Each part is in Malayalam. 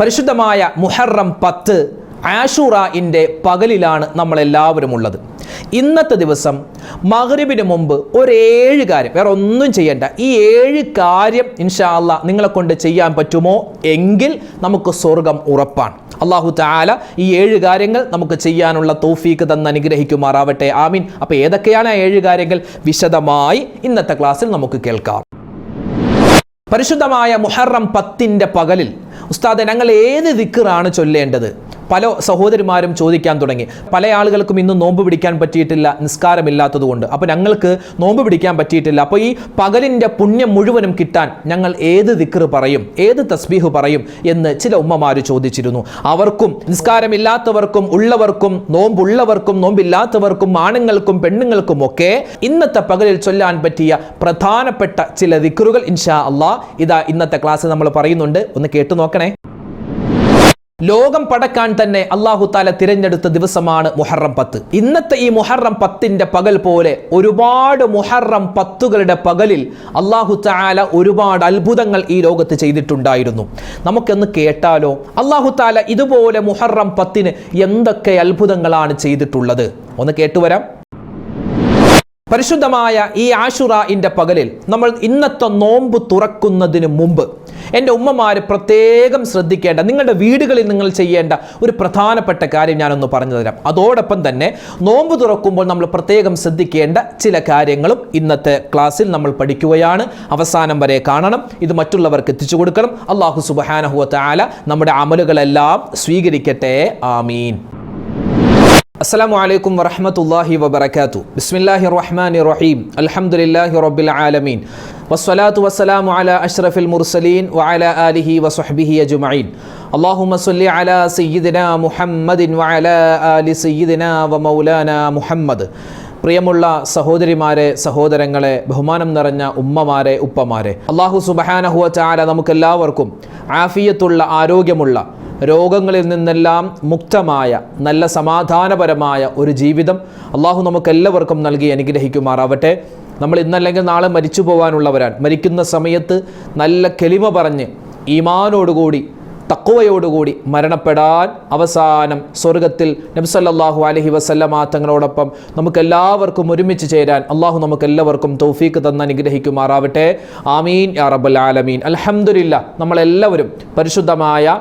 പരിശുദ്ധമായ മുഹറം പത്ത് ആഷുറായിന്റെ പകലിലാണ് നമ്മളെല്ലാവരും ഉള്ളത്. ഇന്നത്തെ ദിവസം മഗ്രിബിന് മുമ്പ് ഒരു ഏഴ് കാര്യം വേറെ ഒന്നും ചെയ്യണ്ട. ഈ ഏഴ് കാര്യം ഇൻഷാല്ല നിങ്ങളെ കൊണ്ട് ചെയ്യാൻ പറ്റുമോ? എങ്കിൽ നമുക്ക് സ്വർഗം ഉറപ്പാണ്. അള്ളാഹു താല ഈ ഏഴ് കാര്യങ്ങൾ നമുക്ക് ചെയ്യാനുള്ള തോഫീക്ക് തന്ന് അനുഗ്രഹിക്കുമാറാവട്ടെ. ആമീൻ. അപ്പോൾ ഏതൊക്കെയാണ് ആ ഏഴ് കാര്യങ്ങൾ? വിശദമായി ഇന്നത്തെ ക്ലാസ്സിൽ നമുക്ക് കേൾക്കാം. പരിശുദ്ധമായ മുഹറം പത്തിന്റെ പകലിൽ ഉസ്താദ് ഞങ്ങൾ ഏത് ദിക്കറാണ് ചൊല്ലേണ്ടത്? പല സഹോദരിമാരും ചോദിക്കാൻ തുടങ്ങി. പല ആളുകൾക്കും ഇന്ന് നോമ്പ് പിടിക്കാൻ പറ്റിയിട്ടില്ല നിസ്കാരമില്ലാത്തതുകൊണ്ട്. അപ്പോൾ ഞങ്ങൾക്ക് നോമ്പ് പിടിക്കാൻ പറ്റിയിട്ടില്ല. അപ്പോൾ ഈ പകലിന്റെ പുണ്യം മുഴുവനും കിട്ടാൻ ഞങ്ങൾ ഏത് ദിക്കറ് പറയും ഏത് തസ്ബീഹ് പറയും എന്ന് ചില ഉമ്മമാർ ചോദിച്ചിരുന്നു. അവർക്കും നിസ്കാരമില്ലാത്തവർക്കും ഉള്ളവർക്കും നോമ്പുള്ളവർക്കും നോമ്പില്ലാത്തവർക്കും ആണുങ്ങൾക്കും പെണ്ണുങ്ങൾക്കും ഒക്കെ ഇന്നത്തെ പകലിൽ ചൊല്ലാൻ പറ്റിയ പ്രധാനപ്പെട്ട ചില ദിക്കറുകൾ ഇൻഷാ അള്ളാ. ഇതാ ഇന്നത്തെ ക്ലാസ് നമ്മൾ പറയുന്നുണ്ട്. ഒന്ന് കേട്ടു നോക്കണേ. ലോകം പടക്കാൻ തന്നെ അള്ളാഹു താല തിരഞ്ഞെടുത്ത ദിവസമാണ് മുഹറം പത്ത്. ഇന്നത്തെ ഈ മുഹറം പത്തിന്റെ പകൽ പോലെ ഒരുപാട് മുഹറം പത്തുകളുടെ പകലിൽ അള്ളാഹു താല ഒരുപാട് അത്ഭുതങ്ങൾ ഈ ലോകത്ത് ചെയ്തിട്ടുണ്ടായിരുന്നു. നമുക്കൊന്ന് കേട്ടാലോ? അള്ളാഹു താല ഇതുപോലെ മുഹറം പത്തിന് എന്തൊക്കെ അത്ഭുതങ്ങളാണ് ചെയ്തിട്ടുള്ളത്? ഒന്ന് കേട്ടുവരാം. പരിശുദ്ധമായ ഈ ആഷുറായിന്റെ പകലിൽ നമ്മൾ ഇന്നത്തെ നോമ്പ് തുറക്കുന്നതിന് മുമ്പ് എന്റെ ഉമ്മമാർ പ്രത്യേകം ശ്രദ്ധിക്കേണ്ട നിങ്ങളുടെ വീടുകളിൽ നിങ്ങൾ ചെയ്യേണ്ട ഒരു പ്രധാനപ്പെട്ട കാര്യം ഞാനൊന്ന് പറഞ്ഞു തരാം. അതോടൊപ്പം തന്നെ നോമ്പ് തുറക്കുമ്പോൾ നമ്മൾ പ്രത്യേകം ശ്രദ്ധിക്കേണ്ട ചില കാര്യങ്ങളും ഇന്നത്തെ ക്ലാസ്സിൽ നമ്മൾ പഠിക്കുകയാണ്. അവസാനം വരെ കാണണം. ഇത് മറ്റുള്ളവർക്ക് എത്തിച്ചു കൊടുക്കണം. അള്ളാഹു സുബഹാനഹുവ ആല നമ്മുടെ അമലുകളെല്ലാം സ്വീകരിക്കട്ടെ. ആമീൻ. അസ്സലാമു അലൈക്കും വറഹമത്തല്ലാഹി വബർക്കാത്തു ബിസ്മില്ലാഹി റഹ്മാൻ റഹീം. അൽഹംദുലില്ലാഹി റബ്ബിൽ ആലമീൻ. വസ്സലാത്തു വസ്സലാമു അല അഷ്റഫിൽ മുർസലീൻ വഅല ആലിഹി വസുഹ്ബിഹി അജുമൈൻ അള്ളാഹുമ സല്ലി അല സയ്യിദിന മുഹമ്മദിൻ വഅല ആലി സയ്യിദിന വ മൗലാന മുഹമ്മദ്. പ്രിയമുള്ള സഹോദരിമാരെ സഹോദരങ്ങളെ ബഹുമാനം നിറഞ്ഞ ഉമ്മമാരെ ഉപ്പമാരെ. അള്ളാഹു സുബഹാനഹുവ ചാല നമുക്കെല്ലാവർക്കും ആഫിയത്തുള്ള ആരോഗ്യമുള്ള രോഗങ്ങളിൽ നിന്നെല്ലാം മുക്തമായ നല്ല സമാധാനപരമായ ഒരു ജീവിതം അള്ളാഹു നമുക്കെല്ലാവർക്കും നൽകി അനുഗ്രഹിക്കുമാറാവട്ടെ. നമ്മൾ ഇന്നല്ലെങ്കിൽ നാളെ മരിച്ചു പോകാനുള്ളവരാണ് മരിക്കുന്ന സമയത്ത് നല്ല കെളിമ പറഞ്ഞ് ഈമാനോടുകൂടി തക്കുവയോടുകൂടി മരണപ്പെടാൻ അവസാനം സ്വർഗത്തിൽ നബ്സല്ലാഹു അലഹി വസല്ലമ തങ്ങളോടൊപ്പം നമുക്കെല്ലാവർക്കും ഒരുമിച്ച് ചേരാൻ അള്ളാഹു നമുക്കെല്ലാവർക്കും തൗഫീക്ക് തന്ന് അനുഗ്രഹിക്കുമാറാവട്ടെ. ആമീൻ യാ ആലമീൻ. അലഹമുല്ല നമ്മളെല്ലാവരും പരിശുദ്ധമായ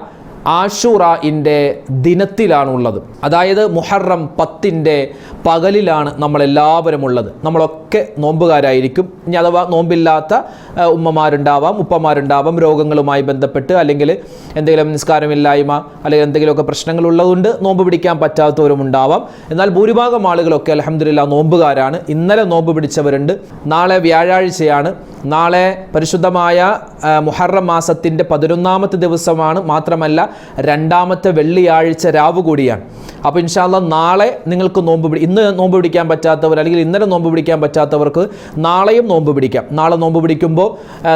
ആഷുറയിന്റെ ദിനത്തിലാണുള്ളത്. അതായത് മുഹറം പത്തിന്റെ പകലിലാണ് നമ്മളെല്ലാവരും ഉള്ളത് നമ്മളൊക്കെ നോമ്പുകാരായിരിക്കും. ഇനി അഥവാ നോമ്പില്ലാത്ത ഉമ്മമാരുണ്ടാവാം ഉപ്പമാരുണ്ടാവാം രോഗങ്ങളുമായി ബന്ധപ്പെട്ട് അല്ലെങ്കിൽ എന്തെങ്കിലും നിസ്കാരമില്ലായ്മ അല്ലെങ്കിൽ എന്തെങ്കിലുമൊക്കെ പ്രശ്നങ്ങളുള്ളതുകൊണ്ട് നോമ്പ് പിടിക്കാൻ പറ്റാത്തവരും ഉണ്ടാവാം. എന്നാൽ ഭൂരിഭാഗം ആളുകളൊക്കെ അലഹമില്ല നോമ്പുകാരാണ്. ഇന്നലെ നോമ്പ് പിടിച്ചവരുണ്ട്. നാളെ വ്യാഴാഴ്ചയാണ്. നാളെ പരിശുദ്ധമായ മുഹറം മാസത്തിന്റെ പതിനൊന്നാമത്തെ ദിവസമാണ്. മാത്രമല്ല രണ്ടാമത്തെ വെള്ളിയാഴ്ച രാവ് കൂടിയാണ്. അപ്പോൾ ഇൻഷാല്ല നാളെ നിങ്ങൾക്ക് നോമ്പ് പിടി ഇന്ന് നോമ്പ് പിടിക്കാൻ പറ്റാത്തവർ അല്ലെങ്കിൽ ഇന്നലെ നോമ്പ് പിടിക്കാൻ പറ്റാത്തവർക്ക് നാളെയും നോമ്പ് പിടിക്കാം. നാളെ നോമ്പ് പിടിക്കുമ്പോൾ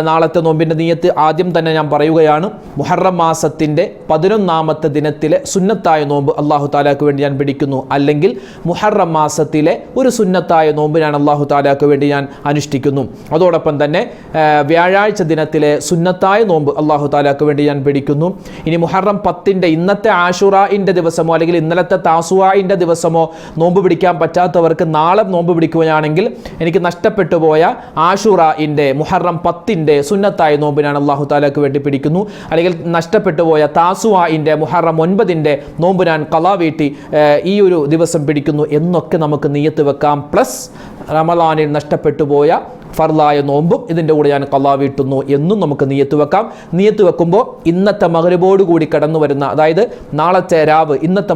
നാളത്തെ നോമ്പിന്റെ നീയത്ത് ആദ്യം തന്നെ ഞാൻ പറയുകയാണ് മുഹറം മാസത്തിന്റെ പതിനൊന്നാമത്തെ ദിനത്തിലെ സുന്നത്തായ നോമ്പ് അള്ളാഹു താലാക്ക് വേണ്ടി ഞാൻ പിടിക്കുന്നു. അല്ലെങ്കിൽ മുഹറം മാസത്തിലെ ഒരു സുന്നത്തായ നോമ്പ് ഞാൻ അള്ളാഹു താലാക്ക് വേണ്ടി ഞാൻ അനുഷ്ഠിക്കുന്നു. അതോടൊപ്പം തന്നെ ആ, വ്യാഴാഴ്ച ദിനത്തിലെ സുന്നത്തായ നോമ്പ് അള്ളാഹു താലാക്ക് വേണ്ടി ഞാൻ പിടിക്കുന്നു. ഇനി മുഹറം പത്തിന്റെ ഇന്നത്തെ ആഷുറായിന്റെ ദിവസമോ അല്ലെങ്കിൽ ഇന്നലത്തെ താസുവായിന്റെ ദിവസമോ നോമ്പ് പിടിക്കാൻ പറ്റാത്തവർക്ക് നാളെ നോമ്പ് പിടിക്കുകയാണെങ്കിൽ എനിക്ക് നഷ്ടപ്പെട്ടു പോയ ആഷുറായിന്റെ മുഹറം പത്തിന്റെ സുന്നത്തായ നോമ്പ് ഞാൻ അള്ളാഹു താലാക്ക് വേണ്ടി പിടിക്കുന്നു. അല്ലെങ്കിൽ നഷ്ടപ്പെട്ടു പോയ താസുവായിന്റെ മുഹറം ഒൻപതിന്റെ നോമ്പ് ഞാൻ കലാ വീട്ടി ഈ ഒരു ദിവസം പിടിക്കുന്നു എന്നൊക്കെ നമുക്ക് നീയത്ത് വെക്കാം. പ്ലസ് റമലാനിൽ നഷ്ടപ്പെട്ടു പോയ ഫർലായ നോമ്പും ഇതിന്റെ കൂടെ ഞാൻ കള്ളാ വീട്ടുന്നു എന്നും നമുക്ക് നീയത്ത് വെക്കാം. നീയത്ത് വെക്കുമ്പോൾ ഇന്നത്തെ കൂടി കടന്നു വരുന്ന അതായത് നാളത്തെ രാവ് ഇന്നത്തെ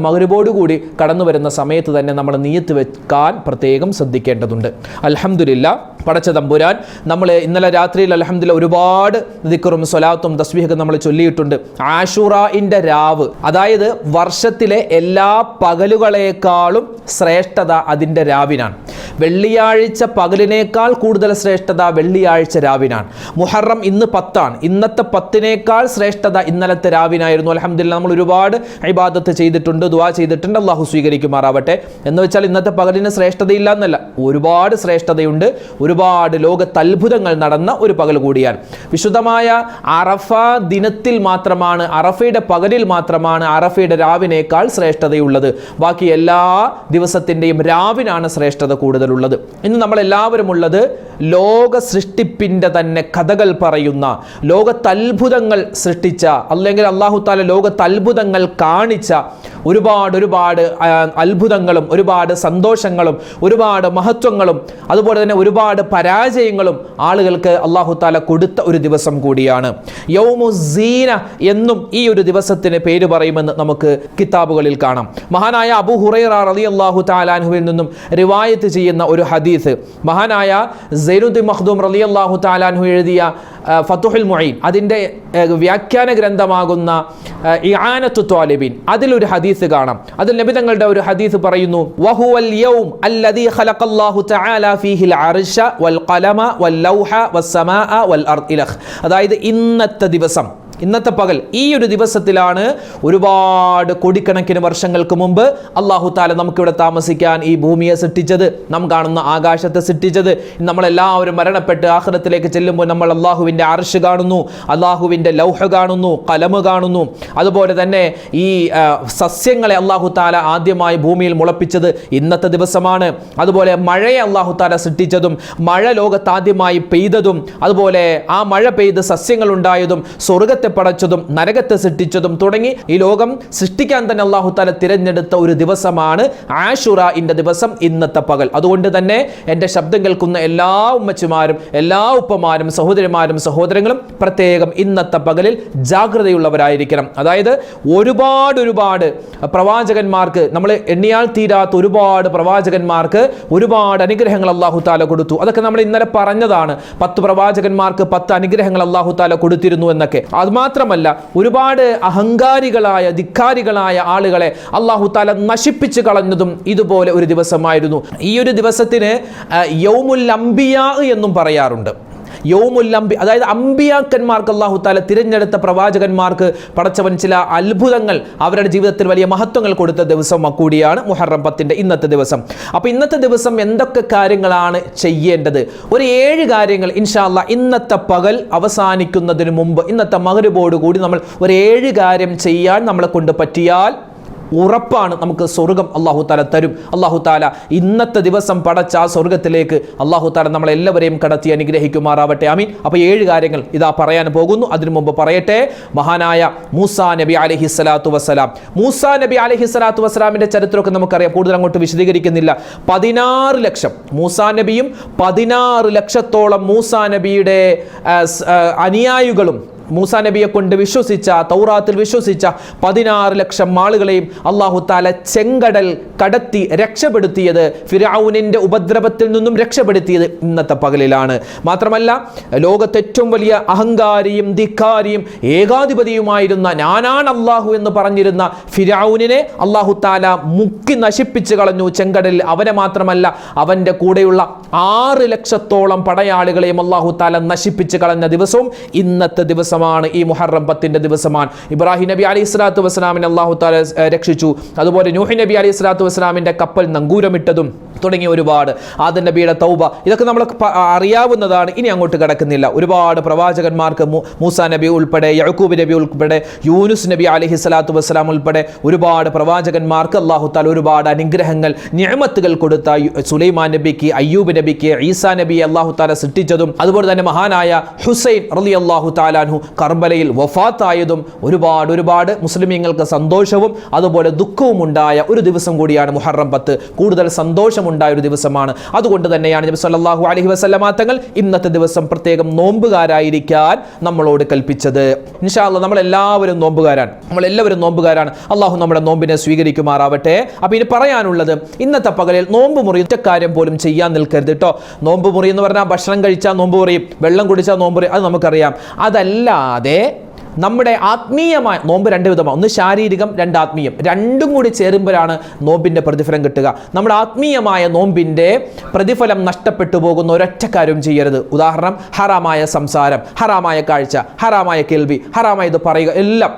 കൂടി കടന്നു വരുന്ന സമയത്ത് തന്നെ നമ്മൾ നീയത്ത് വെക്കാൻ പ്രത്യേകം ശ്രദ്ധിക്കേണ്ടതുണ്ട്. അൽഹംദുലില്ല പടച്ച തമ്പുരാൻ നമ്മൾ ഇന്നലെ രാത്രിയിൽ അലഹമ്മദില്ല ഒരുപാട് ദിക്കറും സ്വലാത്തും തസ്ബീഹൊക്കെ നമ്മൾ ചൊല്ലിയിട്ടുണ്ട്. ആഷുറായിന്റെ രാവ് അതായത് വർഷത്തിലെ എല്ലാ പകലുകളേക്കാളും ശ്രേഷ്ഠത അതിന്റെ രാവിനാണ്. വെള്ളിയാഴ്ച പകലിനേക്കാൾ കൂടുതൽ ശ്രേഷ്ഠത വെള്ളിയാഴ്ച രാവിനാണ്. മുഹറം ഇന്ന് പത്താണ്. ഇന്നത്തെ പത്തിനേക്കാൾ ശ്രേഷ്ഠത ഇന്നലത്തെ രാവിനായിരുന്നു. അലഹമില്ല നമ്മൾ ഒരുപാട് ഇബാദത്ത് ചെയ്തിട്ടുണ്ട് ദുവാ ചെയ്തിട്ടുണ്ട്. അള്ളാഹു സ്വീകരിക്കുമാറാവട്ടെ. എന്ന് വെച്ചാൽ ഇന്നത്തെ പകലിന് ശ്രേഷ്ഠതയില്ല എന്നല്ല. ഒരുപാട് ശ്രേഷ്ഠതയുണ്ട്. ഒരുപാട് ലോകത്ത് അത്ഭുതങ്ങൾ നടന്ന ഒരു പകൽ കൂടിയാണ്. വിശുദ്ധമായ അറഫ ദിനത്തിൽ മാത്രമാണ് അറഫയുടെ പകലിൽ മാത്രമാണ് അറഫയുടെ രാവിനേക്കാൾ ശ്രേഷ്ഠതയുള്ളത്. ബാക്കി എല്ലാ ദിവസത്തിന്റെയും രാവിനാണ് ശ്രേഷ്ഠത കൂടുതലുള്ളത് ഇന്ന് നമ്മളെല്ലാവരും ഉള്ളത് ലോക സൃഷ്ടിപ്പിന്റെ തന്നെ കഥകൾ പറയുന്ന ലോകത്തത്ഭുതങ്ങൾ സൃഷ്ടിച്ച അല്ലെങ്കിൽ അള്ളാഹു താല ലോകത്തത്ഭുതങ്ങൾ കാണിച്ച ഒരുപാട് ഒരുപാട് അത്ഭുതങ്ങളും ഒരുപാട് സന്തോഷങ്ങളും ഒരുപാട് മഹത്വങ്ങളും അതുപോലെ തന്നെ ഒരുപാട് പരാജയങ്ങളും ആളുകൾക്ക് അള്ളാഹു താല കൊടുത്ത ഒരു ദിവസം കൂടിയാണ്. യൗമുസീന എന്നും ഈ ഒരു ദിവസത്തിന് പേര് പറയുമെന്ന് നമുക്ക് കിതാബുകളിൽ കാണാം. മഹാനായ അബു ഹുറൈറ അലി അള്ളാഹു താലാൻഹുവിൽ നിന്നും റിവായത്ത് ചെയ്യുന്ന ഒരു ഹദീസ്. മഹാനായ സൈനുദ്ദീൻ മഖ്ദൂം റലി അള്ളാഹു താലാൻഹു എഴുതിയ ഫത്തുഹുൽ മൊയ്ൻ അതിന്റെ വ്യാഖ്യാന ഗ്രന്ഥമാകുന്ന ഇആനത്തു ത്വാലിബീൻ. അതിലൊരു ഹദീസ് കാണാം. അതിൽ നബിതങ്ങളുടെ ഒരു ഹദീസ് പറയുന്നു വഹുവൽ യൗം അല്ലദീ ഖലഖല്ലാഹു തആല ഫീഹിൽ അർശ വൽ ഖലമ വൽ ലൗഹ വസ്സമാഅ വൽ അർദ് ഇലഖ് അതായത് ഇന്നത്തെ ദിവസം ഇന്നത്തെ പകൽ ഈ ഒരു ദിവസത്തിലാണ് ഒരുപാട് കോടിക്കണക്കിന് വർഷങ്ങൾക്ക് മുമ്പ് അള്ളാഹു താല നമുക്കിവിടെ താമസിക്കാൻ ഈ ഭൂമിയെ സൃഷ്ടിച്ചത്. നാം കാണുന്ന ആകാശത്തെ സൃഷ്ടിച്ചത്. നമ്മളെല്ലാവരും മരണപ്പെട്ട് ആഹ്റത്തിലേക്ക് ചെല്ലുമ്പോൾ നമ്മൾ അള്ളാഹുവിന്റെ അർഷ് കാണുന്നു അള്ളാഹുവിന്റെ ലൗഹ കാണുന്നു കലമ് കാണുന്നു. അതുപോലെ തന്നെ ഈ സസ്യങ്ങളെ അള്ളാഹു താല ആദ്യമായി ഭൂമിയിൽ മുളപ്പിച്ചത് ഇന്നത്തെ ദിവസമാണ്. അതുപോലെ മഴയെ അള്ളാഹു താല സൃഷ്ടിച്ചതും മഴ ലോകത്താദ്യമായി പെയ്തതും അതുപോലെ ആ മഴ പെയ്ത് സസ്യങ്ങൾ ഉണ്ടായതും സ്വർഗത്തെ പടച്ചതും നരകത്തെ സൃഷ്ടിച്ചതും തുടങ്ങി ഈ ലോകം സൃഷ്ടിക്കാൻ തന്നെ അള്ളാഹു താല തിരഞ്ഞെടുത്ത ഒരു ദിവസമാണ് ആഷുറ ഇന്റെ ദിവസം ഇന്നത്തെ പകൽ. അതുകൊണ്ട് തന്നെ എന്റെ ശബ്ദം കേൾക്കുന്ന എല്ലാ ഉമ്മച്ചുമാരും എല്ലാ ഉപ്പമാരും സഹോദരിമാരും സഹോദരങ്ങളും പ്രത്യേകം ഇന്നത്തെ പകലിൽ ജാഗ്രതയുള്ളവരായിരിക്കണം. അതായത് ഒരുപാട് ഒരുപാട് പ്രവാചകന്മാർക്ക് നമ്മൾ എണ്ണിയാൽ തീരാത്ത ഒരുപാട് പ്രവാചകന്മാർക്ക് ഒരുപാട് അനുഗ്രഹങ്ങൾ അള്ളാഹു താല കൊടുത്തു. അതൊക്കെ നമ്മൾ ഇന്നലെ പറഞ്ഞതാണ്. പത്ത് പ്രവാചകന്മാർക്ക് പത്ത് അനുഗ്രഹങ്ങൾ അള്ളാഹു താല കൊടുത്തിരുന്നു എന്നൊക്കെ. അത് മാത്രമല്ല ഒരുപാട് അഹങ്കാരികളായ ധിക്കാരികളായ ആളുകളെ അള്ളാഹു താല നശിപ്പിച്ചു കളഞ്ഞതും ഇതുപോലെ ഒരു ദിവസമായിരുന്നു. ഈ ഒരു ദിവസത്തിന് യൗമുൽ അംബിയാ എന്നും പറയാറുണ്ട്. യൗമുൽ അംബി അതായത് അമ്പിയാക്കന്മാർക്ക് അള്ളാഹു താല തിരഞ്ഞെടുത്ത പ്രവാചകന്മാർക്ക് പടച്ചവൻ ചില അത്ഭുതങ്ങൾ അവരുടെ ജീവിതത്തിൽ വലിയ മഹത്വങ്ങൾ കൊടുത്ത ദിവസം കൂടിയാണ് മുഹറം പത്തിന്റെ ഇന്നത്തെ ദിവസം. അപ്പോൾ ഇന്നത്തെ ദിവസം എന്തൊക്കെ കാര്യങ്ങളാണ് ചെയ്യേണ്ടത്? ഒരു ഏഴ് കാര്യങ്ങൾ ഇൻഷാല്ല ഇന്നത്തെ പകൽ അവസാനിക്കുന്നതിന് മുമ്പ് ഇന്നത്തെ മകരുബോട് കൂടി നമ്മൾ ഒരു ഏഴ് കാര്യം ചെയ്യാൻ നമ്മളെ കൊണ്ട് പറ്റിയാൽ ഉറപ്പാണ് നമുക്ക് സ്വർഗം അള്ളാഹു താല തരും. അള്ളാഹു താല ഇന്നത്തെ ദിവസം പടച്ച ആ സ്വർഗത്തിലേക്ക് അള്ളാഹു താല നമ്മളെല്ലാവരെയും കടത്തി അനുഗ്രഹിക്കുമാറാവട്ടെ. ആമീൻ. അപ്പോൾ ഏഴ് കാര്യങ്ങൾ ഇതാ പറയാൻ പോകുന്നു. അതിനു മുമ്പ് പറയട്ടെ. മഹാനായ മൂസാ നബി അലഹി സ്വലാത്തു വസ്സലാം. മൂസാ നബി അലഹി സ്വലാത്തു വസ്സലാമിന്റെ ചരിത്രമൊക്കെ നമുക്കറിയാം. കൂടുതൽ അങ്ങോട്ട് വിശദീകരിക്കുന്നില്ല. പതിനാറ് ലക്ഷം. മൂസാ നബിയും പതിനാറ് ലക്ഷത്തോളം മൂസാ നബിയുടെ അനുയായികളും മൂസാ നബിയെ കൊണ്ട് വിശ്വസിച്ച തൗറാത്തിൽ വിശ്വസിച്ച പതിനാറ് ലക്ഷം ആളുകളെയും അള്ളാഹു താല ചെങ്കടൽ കടത്തി രക്ഷപ്പെടുത്തിയത് ഫിറാവുനിന്റെ ഉപദ്രവത്തിൽ നിന്നും രക്ഷപ്പെടുത്തിയത് ഇന്നത്തെ പകലിലാണ്. മാത്രമല്ല ലോകത്തെ ഏറ്റവും വലിയ അഹങ്കാരിയും ധിക്കാരിയും ഏകാധിപതിയുമായിരുന്ന ഞാനാണ് അള്ളാഹു എന്ന് പറഞ്ഞിരുന്ന ഫിരാവുനെ അള്ളാഹു താല മുക്കി നശിപ്പിച്ചു കളഞ്ഞു. ചെങ്കടലിൽ അവനെ മാത്രമല്ല അവന്റെ കൂടെയുള്ള ആറ് ലക്ഷത്തോളം പടയാളികളെയും അള്ളാഹു താല നശിപ്പിച്ചു കളഞ്ഞ ദിവസവും ഇന്നത്തെ ദിവസമാണ് ഈ മുഹറബത്തിന്റെ ദിവസമാണ്. ഇബ്രാഹിം നബി അലി സ്വലാത്തു വസ്സലാമിനെ അള്ളാഹു താല രക്ഷിച്ചു. അതുപോലെ നൂഹി നബി അലി സ്വലാത്തു വസ്സലാമിന്റെ കപ്പൽ നങ്കൂരമിട്ടതും തുടങ്ങിയ ഒരുപാട്. ആദൻ നബിയുടെ തൗബ ഇതൊക്കെ നമ്മൾ അറിയാവുന്നതാണ്. ഇനി അങ്ങോട്ട് കിടക്കുന്നില്ല. ഒരുപാട് പ്രവാചകന്മാർക്ക് മൂസ മൂസാ നബി ഉൾപ്പെടെ യഹക്കൂബ് നബി ഉൾപ്പെടെ യൂനുസ് നബി അലഹി സ്വലാത്തു വസ്സലാം ഉൾപ്പെടെ ഒരുപാട് പ്രവാചകന്മാർക്ക് അള്ളാഹു താല ഒരുപാട് അനുഗ്രഹങ്ങൾ ഞാമത്തുകൾ കൊടുത്ത സുലൈമാൻ നബിക്ക് അയ്യൂബ് നബിക്ക് ഈസാ നബി അള്ളാഹു താല സൃഷ്ടിച്ചതും അതുപോലെ തന്നെ മഹാനായ ഹുസൈൻ റലി അള്ളാഹു താലാൻഹു കർബലയിൽ വഫാത്തായതും ഒരുപാട് ഒരുപാട് മുസ്ലിമീങ്ങൾക്ക് സന്തോഷവും അതുപോലെ ദുഃഖവും ഉണ്ടായ ഒരു ദിവസം കൂടിയാണ് മുഹറം പത്ത്. കൂടുതൽ സന്തോഷമുണ്ടായ ഒരു ദിവസമാണ്. അതുകൊണ്ട് തന്നെയാണ് നബി സല്ലല്ലാഹു അലൈഹി വസല്ലമ തങ്ങൾ ഇന്നത്തെ ദിവസം പ്രത്യേകം നോമ്പുകാരായിരിക്കാൻ നമ്മളോട് കൽപ്പിച്ചത്. ഇൻഷാല്ല നമ്മൾ എല്ലാവരും നോമ്പുകാരാണ്. നമ്മൾ എല്ലാവരും നോമ്പുകാരാണ്. അള്ളാഹു നമ്മുടെ നോമ്പിനെ സ്വീകരിക്കുമാറാവട്ടെ. അപ്പോൾ ഇനി പറയാനുള്ളത് ഇന്നത്തെ പകലിൽ നോമ്പ് മുറി കാര്യം പോലും ചെയ്യാൻ നിൽക്കരുത് കേട്ടോ നോമ്പ് മുറി എന്ന് പറഞ്ഞാൽ ഭക്ഷണം കഴിച്ചാൽ നോമ്പ് മുറിയും വെള്ളം കുടിച്ചാൽ നോമ്പ് മുറിയും അത് നമുക്കറിയാം. അതല്ലാതെ നമ്മുടെ ആത്മീയമായ നോമ്പ് രണ്ട് വിധമാണ്. ഒന്ന് ശാരീരികം രണ്ട് ആത്മീയം. രണ്ടും കൂടി ചേരുമ്പോഴാണ് നോമ്പിന്റെ പ്രതിഫലം കിട്ടുക. നമ്മുടെ ആത്മീയമായ നോമ്പിന്റെ പ്രതിഫലം നഷ്ടപ്പെട്ടു പോകുന്ന ഒരൊറ്റ കാര്യം ചെയ്യരുത്. ഉദാഹരണം ഹറാമായ സംസാരം ഹറാമായ കാഴ്ച ഹറാമായ കേൾവി ഹറാമായത് പറയുക എല്ലാം.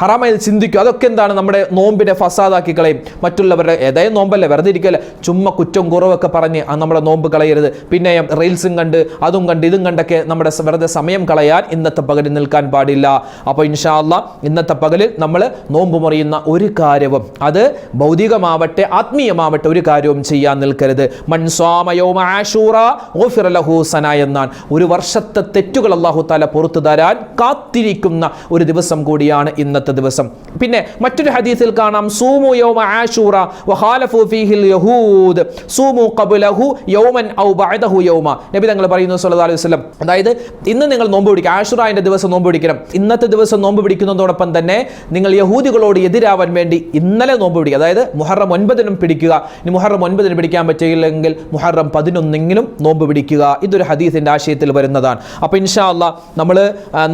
ഹറാമായി ചിന്തിക്കുക അതൊക്കെ എന്താണ് നമ്മുടെ നോമ്പിനെ ഫസാദാക്കി കളയും. മറ്റുള്ളവരുടെ ഏതായാലും നോമ്പല്ലേ വെറുതെ ഇരിക്കല്ല? ചുമ്മാ കുറ്റം കുറവൊക്കെ പറഞ്ഞ് നമ്മുടെ നോമ്പ് കളയരുത്. പിന്നെ റീൽസും കണ്ട് അതും കണ്ട് ഇതും കണ്ടൊക്കെ നമ്മുടെ വെറുതെ സമയം കളയാൻ ഇന്നത്തെ പകലിൽ നിൽക്കാൻ പാടില്ല. അപ്പോൾ ഇൻഷാല്ല ഇന്നത്തെ പകലിൽ നമ്മൾ നോമ്പ് മുറിയുന്ന ഒരു കാര്യവും അത് ഭൗതികമാവട്ടെ ആത്മീയമാവട്ടെ ഒരു കാര്യവും ചെയ്യാൻ നിൽക്കരുത്. മൻസ്വാമയോമ ആഷൂറ ഓഫിർ ലഹു സന എന്നാണ്. ഒരു വർഷത്തെ തെറ്റുകൾ അള്ളാഹു താല പുറത്തു തരാൻ കാത്തിരിക്കുന്ന ഒരു ദിവസം കൂടിയാണ് ഇന്നത്തെ ദിവസം. പിന്നെ മറ്റൊരു ഹദീസിൽ കാണാം സൂമു യൗമ ആഷൂറ വഹാലഫു ഫീഹിൽ യഹൂദ്. സൂമു ഖബുലഹു യൗമൻ ഔ ബഅദഹു യൗമ. നബി തങ്ങൾ പറയുന്നു സല്ലല്ലാഹു അലൈഹി വസല്ലം. അതായത് ഇന്ന് നിങ്ങൾ നോമ്പ് പിടിക്കുക. ആഷൂറയുടെ ദിവസം നോമ്പ് പിടിക്കണം. ഇന്നത്തെ ദിവസം നോമ്പ് പിടിക്കുന്നതോടൊപ്പം തന്നെ നിങ്ങൾ യഹൂദികളോട് എതിരാവാൻ വേണ്ടി ഇന്നലെ നോമ്പ് പിടിക്കുക. അതായത് മുഹറം ഒൻപതിനും പിടിക്കുക. ഇനി മുഹറം ഒൻപതിന് പിടിക്കാൻ പറ്റിയില്ലെങ്കിൽ മുഹറം പതിനൊന്നെങ്കിലും നോമ്പ് പിടിക്കുക. ഇതൊരു ഹദീസിന്റെ ആശയത്തിൽ വരുന്നതാണ്. അപ്പോൾ ഇൻഷാ അള്ളാ നമ്മൾ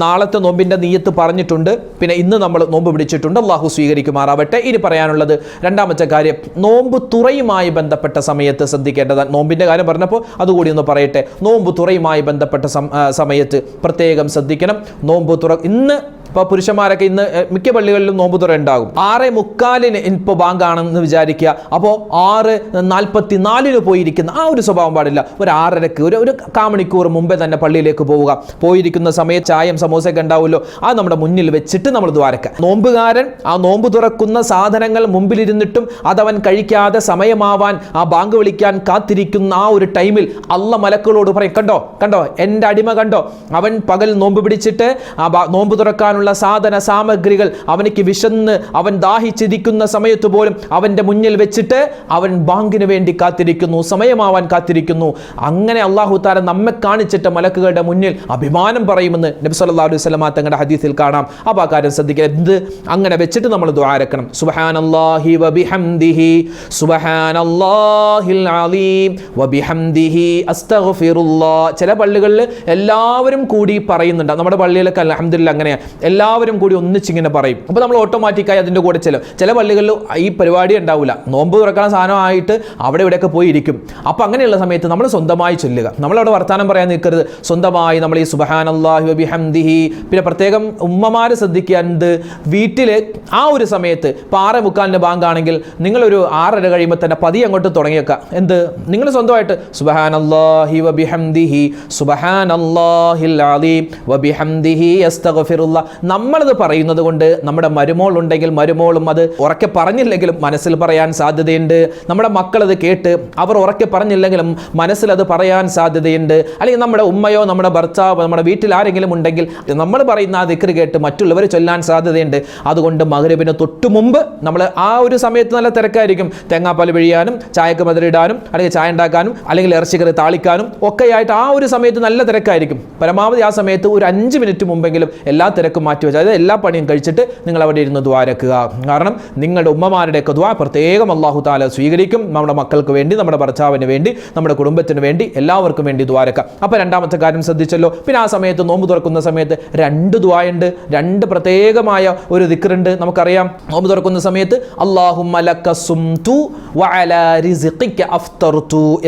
നാളത്തെ നോമ്പിന്റെ നീയത്ത് പറഞ്ഞിട്ടുണ്ട്. പിന്നെ ഇന്ന് നമ്മൾ നോമ്പ് പിടിച്ചിട്ടുണ്ട്. അള്ളാഹു സ്വീകരിക്കുമാറാവട്ടെ. ഇനി പറയാനുള്ളത് രണ്ടാമത്തെ കാര്യം. നോമ്പ് തുറയുമായി ബന്ധപ്പെട്ട സമയത്ത് ശ്രദ്ധിക്കേണ്ടതാണ്. നോമ്പിന്റെ കാര്യം പറഞ്ഞപ്പോൾ അതുകൂടി ഒന്ന് പറയട്ടെ. നോമ്പ് തുറയുമായി ബന്ധപ്പെട്ട സമയത്ത് പ്രത്യേകം ശ്രദ്ധിക്കണം. നോമ്പ് തുറ ഇന്ന് ഇപ്പോൾ പുരുഷന്മാരൊക്കെ ഇന്ന് മിക്ക പള്ളികളിലും നോമ്പ് തുറ ഉണ്ടാകും. ആറ് മുക്കാലിന് ഇപ്പോൾ ബാങ്കാണെന്ന് വിചാരിക്കുക. അപ്പോൾ ആറ് നാൽപ്പത്തി നാലിന് പോയിരിക്കുന്ന ആ ഒരു സ്വഭാവം പാടില്ല. ഒരു ആറരക്ക് ഒരു ഒരു കാമണിക്കൂർ മുമ്പേ തന്നെ പള്ളിയിലേക്ക് പോവുക. പോയിരിക്കുന്ന സമയത്ത് ചായം സമോസയൊക്കെ ഉണ്ടാവുമല്ലോ. അത് നമ്മുടെ മുന്നിൽ വെച്ചിട്ട് നമ്മൾ ദ്വാരക്ക. നോമ്പുകാരൻ ആ നോമ്പ് തുറക്കുന്ന സാധനങ്ങൾ മുമ്പിലിരുന്നിട്ടും അതവൻ കഴിക്കാതെ സമയമാവാൻ ആ ബാങ്ക് വിളിക്കാൻ കാത്തിരിക്കുന്ന ആ ഒരു ടൈമിൽ അല്ല മലക്കുകളോട് പറയും കണ്ടോ കണ്ടോ എന്റെ അടിമ കണ്ടോ അവൻ പകൽ നോമ്പ് പിടിച്ചിട്ട് ആ നോമ്പ് തുറക്കാനുള്ള സാധന സാമഗ്രികൾ അവനിക്ക് വിശന്ന് അവൻ ദാഹിച്ചിരിക്കുന്ന സമയത്ത് പോലും അവന്റെ മുന്നിൽ വെച്ചിട്ട് അവൻ ബാങ്കിന് വേണ്ടി കാത്തിരിക്കുന്നു സമയമാവാൻ കാത്തിരിക്കുന്നു. അങ്ങനെ അള്ളാഹു താര നമ്മെ കാണിച്ചിട്ട് മലക്കുകളുടെ മുന്നിൽ അഭിമാനം പറയുമെന്ന് നബി സല്ലല്ലാഹു അലൈഹി വസല്ലമ തങ്ങളുടെ ഹദീസിൽ കാണാം. അപ്പോൾ ആ കാര്യം ശ്രദ്ധിക്കുക. എന്ത്? അങ്ങനെ വെച്ചിട്ട് നമ്മൾ ദ്വാരക്കണം സുബ്ഹാനല്ലാഹി വബിഹംദിഹി സുബ്ഹാനല്ലാഹിൽ അലീം വബിഹംദിഹി അസ്തഗ്ഫിറുല്ലാ. ചില പള്ളികളിൽ എല്ലാവരും കൂടി പറയുന്നുണ്ട്. നമ്മുടെ പള്ളിയിലൊക്കെ അലഹമില്ല അങ്ങനെയാണ് എല്ലാവരും കൂടി ഒന്നിച്ചിങ്ങനെ പറയും. അപ്പോൾ നമ്മൾ ഓട്ടോമാറ്റിക്കായി അതിന്റെ കൂടെ ചെല്ലും. ചില പള്ളികളിൽ ഈ പരിപാടി ഉണ്ടാവില്ല നോമ്പ് തുറക്കാൻ സാധനമായിട്ട് അവിടെ ഇവിടെയൊക്കെ പോയി ഇരിക്കും. അപ്പോൾ അങ്ങനെയുള്ള സമയത്ത് നമ്മൾ സ്വന്തമായി ചൊല്ലുക. നമ്മളവിടെ വർത്തമാനം പറയാൻ നിൽക്കരുത്. സ്വന്തമായി നമ്മൾ ഈ സുബഹാനല്ലാഹി വബിഹംദിഹി. പിന്നെ പ്രത്യേകം ഉമ്മമാർ ശ്രദ്ധിക്കാണ്ട് വീട്ടിൽ ആ ഒരു സമയത്ത് ആറ് മുക്കാലിന്റെ ബാങ്കാണെങ്കിൽ നിങ്ങളൊരു ആറര കഴിയുമ്പോൾ തന്നെ പതി അങ്ങോട്ട് തുടങ്ങിയേക്കാം. എന്ത്? നിങ്ങൾ സ്വന്തമായിട്ട് സുബഹാനല്ലാഹി വബിഹംദിഹി. സുബഹാനല്ലാഹിൽ അലീം. വബിഹംദിഹി അസ്തഗ്ഫിറുല്ലാ നമ്മളത് പറയുന്നത് കൊണ്ട് നമ്മുടെ മരുമോൾ ഉണ്ടെങ്കിൽ മരുമോളും അത് ഉറക്കെ പറഞ്ഞില്ലെങ്കിലും മനസ്സിൽ പറയാൻ സാധ്യതയുണ്ട്. നമ്മുടെ മക്കളത് കേട്ട് അവർ ഉറക്കെ പറഞ്ഞില്ലെങ്കിലും മനസ്സിൽ അത് പറയാൻ സാധ്യതയുണ്ട്. അല്ലെങ്കിൽ നമ്മുടെ ഉമ്മയോ നമ്മുടെ ഭർത്താവോ നമ്മുടെ വീട്ടിൽ ആരെങ്കിലും ഉണ്ടെങ്കിൽ നമ്മൾ പറയുന്ന ആ ദിക്കറി കേട്ട് മറ്റുള്ളവർ ചൊല്ലാൻ സാധ്യതയുണ്ട്. അതുകൊണ്ട് മകരവിന് തൊട്ടു മുമ്പ് നമ്മൾ ആ ഒരു സമയത്ത് നല്ല തിരക്കായിരിക്കും. തേങ്ങാപ്പാൽ പിഴിയാനും ചായക്ക് മതിലിടാനും അല്ലെങ്കിൽ ചായ ഉണ്ടാക്കാനും അല്ലെങ്കിൽ ഇറച്ചിക്കറി താളിക്കാനും ഒക്കെയായിട്ട് ആ ഒരു സമയത്ത് നല്ല തിരക്കായിരിക്കും. പരമാവധി ആ സമയത്ത് ഒരു അഞ്ച് മിനിറ്റ് മുമ്പെങ്കിലും എല്ലാ തിരക്കും മാറ്റിവെച്ച് അതായത് എല്ലാ പണിയും കഴിച്ചിട്ട് നിങ്ങൾ അവിടെ ഇരുന്ന് ദ്വാരക്കുക കാരണം നിങ്ങളുടെ ഉമ്മമാരുടെയൊക്കെ ദ്വാ പ്രത്യേകം അള്ളാഹു താല സ്വീകരിക്കും. നമ്മുടെ മക്കൾക്ക് വേണ്ടി നമ്മുടെ ഭർത്താവിന് വേണ്ടി നമ്മുടെ കുടുംബത്തിന് വേണ്ടി എല്ലാവർക്കും വേണ്ടി ദ്വാരക്കുക അപ്പോൾ രണ്ടാമത്തെ കാര്യം ശ്രദ്ധിച്ചല്ലോ. പിന്നെ ആ സമയത്ത് നോമ്പ് തുറക്കുന്ന സമയത്ത് രണ്ട് ദ്വായുണ്ട്. രണ്ട് പ്രത്യേകമായ ഒരു ദിക്കറുണ്ട് നമുക്കറിയാം. നോമ്പ് തുറക്കുന്ന സമയത്ത് അള്ളാഹു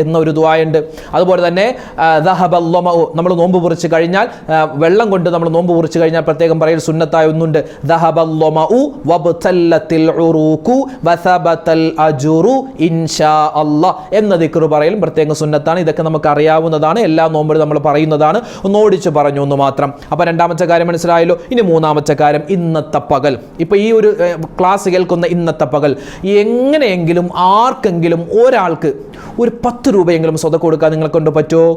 എന്നൊരു ദ്വായുണ്ട്. അതുപോലെ തന്നെ നമ്മൾ നോമ്പ് കുറിച്ച് കഴിഞ്ഞാൽ വെള്ളം കൊണ്ട് നമ്മൾ നോമ്പ് കുറിച്ച് കഴിഞ്ഞാൽ പ്രത്യേകം പറയൽ സുന്നത്തായ ഒന്നുണ്ട് എന്ന ദിക്കറ് പറയൽ പ്രത്യേക സുന്നത്താണ്. ഇതൊക്കെ നമുക്ക് അറിയാവുന്നതാണ് എല്ലാ നോമ്പിലും നമ്മൾ പറയുന്നതാണ്. ഒന്ന് ഓടിച്ച് പറഞ്ഞു ഒന്ന് മാത്രം. അപ്പോൾ രണ്ടാമത്തെ കാര്യം മനസ്സിലായല്ലോ? ഇനി മൂന്നാമത്തെ കാര്യം ഇന്നത്തെ പകൽ. ഇപ്പൊ ഈ ഒരു ക്ലാസ് കേൾക്കുന്ന ഇന്നത്തെ പകൽ. എങ്ങനെയെങ്കിലും ആർക്കെങ്കിലും ഒരാൾക്ക് ഒരു പത്ത് രൂപയെങ്കിലും സ്വതം കൊടുക്കാൻ നിങ്ങളെ കൊണ്ട് പറ്റുമോ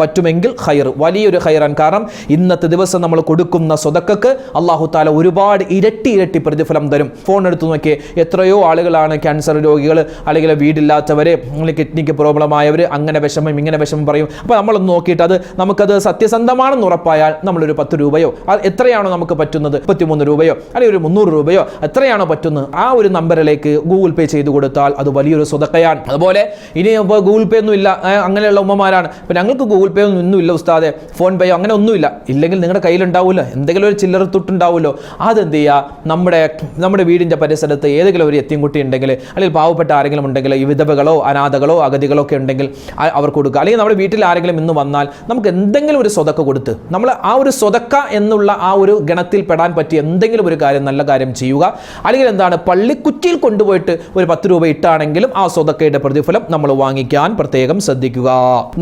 പറ്റുമെങ്കിൽ ഹൈർ വലിയൊരു ഹൈറാൻ കാരണം ഇന്നത്തെ ദിവസം നമ്മൾ കൊടുക്കുന്ന സ്വതക്കക്ക് അള്ളാഹു താല ഒരുപാട് ഇരട്ടി ഇരട്ടി പ്രതിഫലം തരും. ഫോൺ എടുത്ത് നോക്കിയേ എത്രയോ ആളുകളാണ് ക്യാൻസർ രോഗികൾ അല്ലെങ്കിൽ വീടില്ലാത്തവർ അല്ലെങ്കിൽ കിഡ്നിക്ക് പ്രോബ്ലം ആയവർ അങ്ങനെ വിഷമം ഇങ്ങനെ വിഷമം പറയും. അപ്പോൾ നമ്മളൊന്ന് നോക്കിയിട്ട് അത് നമുക്കത് സത്യസന്ധമാണെന്ന് ഉറപ്പായാൽ നമ്മളൊരു പത്ത് രൂപയോ എത്രയാണോ നമുക്ക് പറ്റുന്നത്? മുപ്പത്തിമൂന്ന് രൂപയോ അല്ലെങ്കിൽ ഒരു മുന്നൂറ് രൂപയോ എത്രയാണോ പറ്റുന്നത്? ആ ഒരു നമ്പറിലേക്ക് ഗൂഗിൾ പേ ചെയ്ത് കൊടുത്താൽ അത് വലിയൊരു സ്വതക്കയാണ്. അതുപോലെ ഇനി ഇപ്പോൾ ഗൂഗിൾ പേ ഒന്നും ഇല്ല. അങ്ങനെയുള്ള ഉമ്മമാരാണ്. അപ്പോൾ ഞങ്ങൾക്ക് ഗൂഗിൾ ഗൂഗിൾ പേ ഒന്നും ഒന്നുമില്ല ഉസ്താദെ. ഫോൺ പേയോ അങ്ങനെ ഒന്നുമില്ല. ഇല്ലെങ്കിൽ നിങ്ങളുടെ കയ്യിലുണ്ടാവുമല്ലോ എന്തെങ്കിലും ഒരു ചില്ലറ തുട്ടുണ്ടാവുമല്ലോ അതെന്ത് ചെയ്യുക നമ്മുടെ നമ്മുടെ വീടിന്റെ പരിസരത്ത് ഏതെങ്കിലും ഒരു എത്തിയും കുട്ടി ഉണ്ടെങ്കിൽ അല്ലെങ്കിൽ പാവപ്പെട്ട ആരെങ്കിലും ഉണ്ടെങ്കിൽ ഈ വിധവകളോ അനാഥകളോ അഗതികളോ ഒക്കെ ഉണ്ടെങ്കിൽ അവർ അവർക്ക് കൊടുക്കുക. അല്ലെങ്കിൽ നമ്മുടെ വീട്ടിൽ ആരെങ്കിലും ഇന്ന് വന്നാൽ നമുക്ക് എന്തെങ്കിലും ഒരു സ്വതക്ക കൊടുത്ത് നമ്മൾ ആ ഒരു സ്വതക്ക എന്നുള്ള ആ ഒരു ഗണത്തിൽ പെടാൻ പറ്റിയ എന്തെങ്കിലും ഒരു കാര്യം നല്ല കാര്യം ചെയ്യുക. അല്ലെങ്കിൽ എന്താണ്? പള്ളിക്കുറ്റിയിൽ കൊണ്ടുപോയിട്ട് ഒരു പത്ത് രൂപ ഇട്ടാണെങ്കിലും ആ സ്വതക്കയുടെ പ്രതിഫലം നമ്മൾ വാങ്ങിക്കാൻ പ്രത്യേകം ശ്രദ്ധിക്കുക.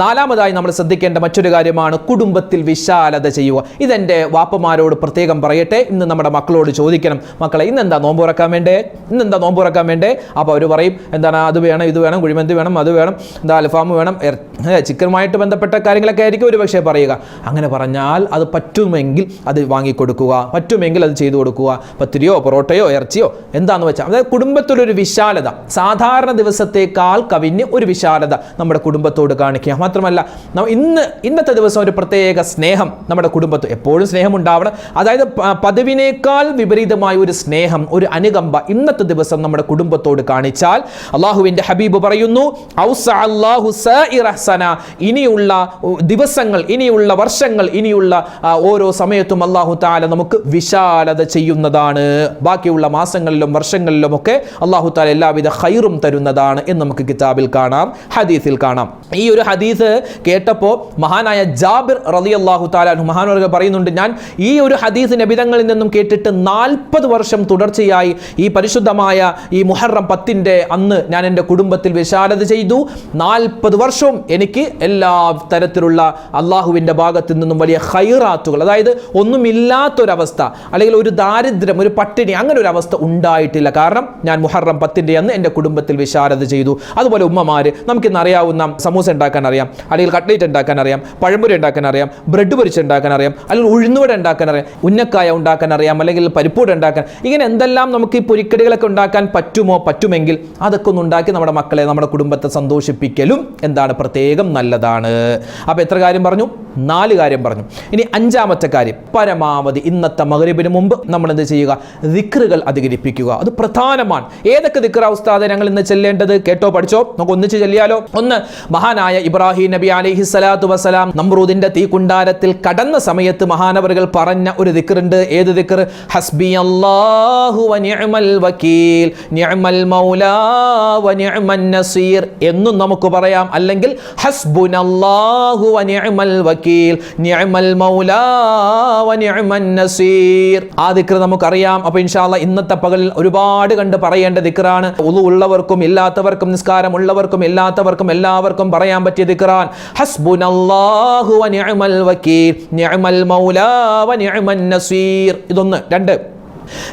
നാലാമതായി നമ്മൾ ശ്രദ്ധിക്കേണ്ട മറ്റൊരു കാര്യമാണ് കുടുംബത്തിൽ വിശാലത ചെയ്യുക. ഇതെന്റെ വാപ്പമാരോട് പ്രത്യേകം പറയട്ടെ. ഇന്ന് നമ്മുടെ മക്കളോട് ചോദിക്കണം മക്കളെ ഇന്ന് എന്താ നോമ്പ് തുറക്കാൻ വേണ്ടേ? ഇന്ന് എന്താ നോമ്പ് തുറക്കാൻ വേണ്ടേ? അപ്പോൾ അവർ പറയും എന്താണ് അത് വേണം ഇത് വേണം കുഴിമന്തി വേണം അത് വേണം എന്താ അൽഫാം വേണം ചിക്കനുമായിട്ട് ബന്ധപ്പെട്ട കാര്യങ്ങളൊക്കെ ആയിരിക്കും ഒരു പക്ഷേ പറയുക. അങ്ങനെ പറഞ്ഞാൽ അത് പറ്റുമെങ്കിൽ അത് വാങ്ങിക്കൊടുക്കുക പറ്റുമെങ്കിൽ അത് ചെയ്തു കൊടുക്കുക. പത്തിരിയോ പൊറോട്ടയോ ഇറച്ചിയോ എന്താന്ന് വെച്ചാൽ അതായത് കുടുംബത്തിലൊരു വിശാലത സാധാരണ ദിവസത്തേക്കാൾ കവിഞ്ഞ് ഒരു വിശാലത നമ്മുടെ കുടുംബത്തോട് കാണിക്കുക. മാത്രമല്ല ഇന്ന് ഇന്നത്തെ ദിവസം ഒരു പ്രത്യേക സ്നേഹം നമ്മുടെ കുടുംബത്ത് എപ്പോഴും സ്നേഹം ഉണ്ടാവണം അതായത് പതിവിനേക്കാൾ വിപരീതമായ ഒരു സ്നേഹം ഒരു അനുകമ്പ ഇന്നത്തെ ദിവസം നമ്മുടെ കുടുംബത്തോട് കാണിച്ചാൽ അള്ളാഹുവിന്റെ ഹബീബ് പറയുന്നു. ഇനിയുള്ള ദിവസങ്ങൾ ഇനിയുള്ള വർഷങ്ങൾ ഇനിയുള്ള ഓരോ സമയത്തും അള്ളാഹു താല നമുക്ക് വിശാലത ചെയ്യുന്നതാണ്. ബാക്കിയുള്ള മാസങ്ങളിലും വർഷങ്ങളിലും ഒക്കെ അള്ളാഹു താല എല്ലാവിധ ഹൈറും തരുന്നതാണ് എന്ന് നമുക്ക് കിതാബിൽ കാണാം ഹദീസിൽ കാണാം. ഈ ഒരു ഹദീസ് കേട്ടപ്പോൾ മഹാനായ ജാബിർ റലി അള്ളാഹു താല മഹാനവർഗ പറയുന്നുണ്ട് ഞാൻ ഈ ഒരു ഹദീസ് നബിതങ്ങളിൽ നിന്നും കേട്ടിട്ട് നാൽപ്പത് വർഷം തുടർച്ചയായി ഈ പരിശുദ്ധമായ ഈ മുഹറം പത്തിന്റെ അന്ന് ഞാൻ എന്റെ കുടുംബത്തിൽ വിശാലത ചെയ്തു. നാൽപ്പത് വർഷവും എനിക്ക് എല്ലാ തരത്തിലുള്ള അള്ളാഹുവിന്റെ ഭാഗത്തു നിന്നും വലിയ ഹൈറാത്തുകൾ അതായത് ഒന്നുമില്ലാത്തൊരവസ്ഥ അല്ലെങ്കിൽ ഒരു ദാരിദ്ര്യം ഒരു പട്ടിണി അങ്ങനെ ഒരു അവസ്ഥ ഉണ്ടായിട്ടില്ല. കാരണം ഞാൻ മുഹറം പത്തിന്റെ അന്ന് എന്റെ കുടുംബത്തിൽ വിശാലത ചെയ്തു. അതുപോലെ ഉമ്മമാര് നമുക്കിന്ന് അറിയാവുന്ന സമൂസ ഉണ്ടാക്കാൻ അറിയാം. അല്ലെങ്കിൽ കട്ട്ലേറ്റ് അറിയാം പഴംപൊരി ഉണ്ടാക്കാൻ അറിയാം ബ്രെഡ് പൊരിച്ച് ഉണ്ടാക്കാൻ അറിയാം അല്ലെങ്കിൽ ഉഴുന്നുവട ഉണ്ടാക്കാൻ അറിയാം ഉന്നക്കായ ഉണ്ടാക്കാൻ അറിയാം അല്ലെങ്കിൽ പരിപ്പൂട ഉണ്ടാക്കാൻ ഇങ്ങനെ എന്തെല്ലാം നമുക്ക് ഈ പൊരിക്കടികളൊക്കെ ഉണ്ടാക്കാൻ പറ്റുമോ പറ്റുമെങ്കിൽ അതൊക്കെ ഒന്ന് ഉണ്ടാക്കി നമ്മുടെ മക്കളെ നമ്മുടെ കുടുംബത്തെ സന്തോഷിപ്പിക്കലും എന്താണ് പ്രത്യേകം നല്ലതാണ്. അപ്പോൾ എത്ര കാര്യം പറഞ്ഞു? നാല് കാര്യം പറഞ്ഞു. ഇനി അഞ്ചാമത്തെ കാര്യം പരമാവധി ഇന്നത്തെ മകരിബിന് മുമ്പ് നമ്മൾ എന്ത് ചെയ്യുക? ദിക്റുകൾ അധികരിപ്പിക്കുക. അത് പ്രധാനമാണ്. ഏതൊക്കെ ദിക്റ അവസ്ഥാതെ ഞങ്ങൾ ഇന്ന് ചെല്ലേണ്ടത്? കേട്ടോ പഠിച്ചോ? നമുക്ക് ഒന്നിച്ച് ചെല്ലിയാലോ? ഒന്ന് മഹാനായ ഇബ്രാഹിം നബി അലൈഹി സ്വലാത്തു വസ്സലാം നമ്രൂദിന്റെ തീകുണ്ടാരത്തിൽ കടന്ന സമയത്ത് മഹാനവറുകൾ പറഞ്ഞ ഒരു ദിക്കറുണ്ട് ഏത് ദിക്കർ ഹസ്ബി മൗലാ നസീർ എന്നും നമുക്ക് പറയാം. അല്ലെങ്കിൽ മൗലാ നസീർ. ആ നമുക്കറിയാം. അപ്പോൾ ഇൻഷാല്ല ഇന്നത്തെ പകൽ ഒരുപാട് കണ്ട് പറയേണ്ട ദിക്റാണ്. ഉളു ഉള്ളവർക്കും ഇല്ലാത്തവർക്കും നിസ്കാരം ഉള്ളവർക്കും ഇല്ലാത്തവർക്കും എല്ലാവർക്കും പറയാൻ പറ്റിയ ദിക്റാൻ ഹസ്ബുനല്ലാഹു വ നിഅമൽ വക്കീൽ നിഅമൽ മൗലാ വ നസീർ. ഇതൊന്ന്. രണ്ട്.